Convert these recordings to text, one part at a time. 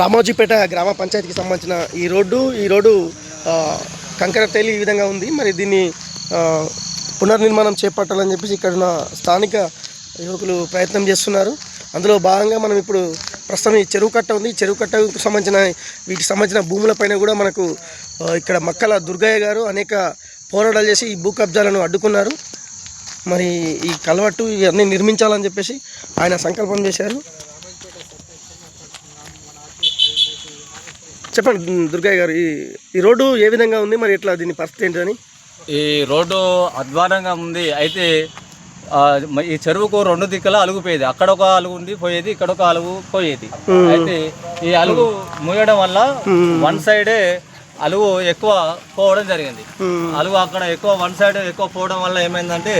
రామోజీపేట గ్రామ పంచాయతీకి సంబంధించిన ఈ రోడ్డు ఈ రోడ్డు కంకర తేలి ఈ విధంగా ఉంది. మరి దీన్ని పునర్నిర్మాణం చేపట్టాలని చెప్పేసి ఇక్కడ స్థానిక యువకులు ప్రయత్నం చేస్తున్నారు. అందులో భాగంగా మనం ఇప్పుడు ప్రస్తుతం ఈ చెరువు కట్ట ఉంది. చెరువు కట్టకు సంబంధించిన వీటికి సంబంధించిన భూములపైన కూడా మనకు ఇక్కడ మక్కల దుర్గయ్య గారు అనేక పోరాటాలు చేసి ఈ భూ కబ్జాలను అడ్డుకున్నారు. మరి ఈ కలవట్టు ఇవన్నీ నిర్మించాలని చెప్పేసి ఆయన సంకల్పం చేశారు. చెప్పండి దుర్- దుర్గయ్య గారు ఈ ఈ రోడ్డు ఏ విధంగా ఉంది? మరి ఎట్లా దీని పరిస్థితి ఏంటని ఈ రోడ్డు అధ్వానంగా ఉంది. అయితే ఈ చెరువుకు రెండు దిక్కుల అలుగు పోయేది. అక్కడ ఒక అలుగు ఉంది పోయేది ఇక్కడ ఒక అలుగు పోయేది. అయితే ఈ అలుగు మూయడం వల్ల వన్ సైడే అలుగు ఎక్కువ పోవడం జరిగింది. అలుగు అక్కడ ఎక్కువ వన్ సైడ్ ఎక్కువ పోవడం వల్ల ఏమైందంటే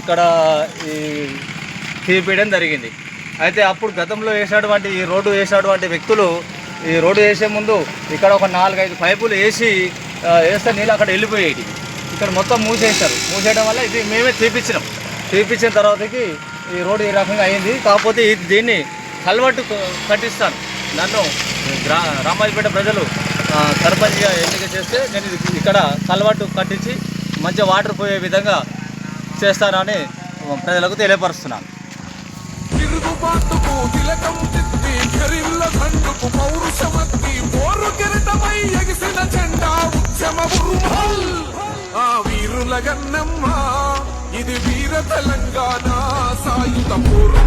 ఇక్కడ ఈ తీపియడం జరిగింది. అయితే అప్పుడు గతంలో వేసినటువంటి ఈ రోడ్డు వేసినటువంటి వ్యక్తులు ఈ రోడ్డు వేసే ముందు ఇక్కడ ఒక నాలుగైదు పైపులు వేసి వేస్తే నీళ్ళు అక్కడ వెళ్ళిపోయేవి ఇక్కడ మొత్తం మూసేశారు. మూసేయడం వల్ల ఇది మేమే తీపిచ్చినాం. తీపిచ్చిన తర్వాతకి ఈ రోడ్డు ఈ రకంగా అయింది. కాకపోతే ఇది దీన్ని కల్వట్టు కట్టిస్తాను. నన్ను గ్రా రామాజపేట ప్రజలు సర్పంచ్గా ఎన్నిక చేస్తే నేను ఇది ఇక్కడ కల్వట్టు కట్టించి మంచిగా వాటర్ పోయే విధంగా చేస్తానని ప్రజలకు తెలియపరుస్తున్నాను. ఆ వీరుల గన్నమ్మ ఇది వీర తెలంగాణ సాయుధ పోరుకు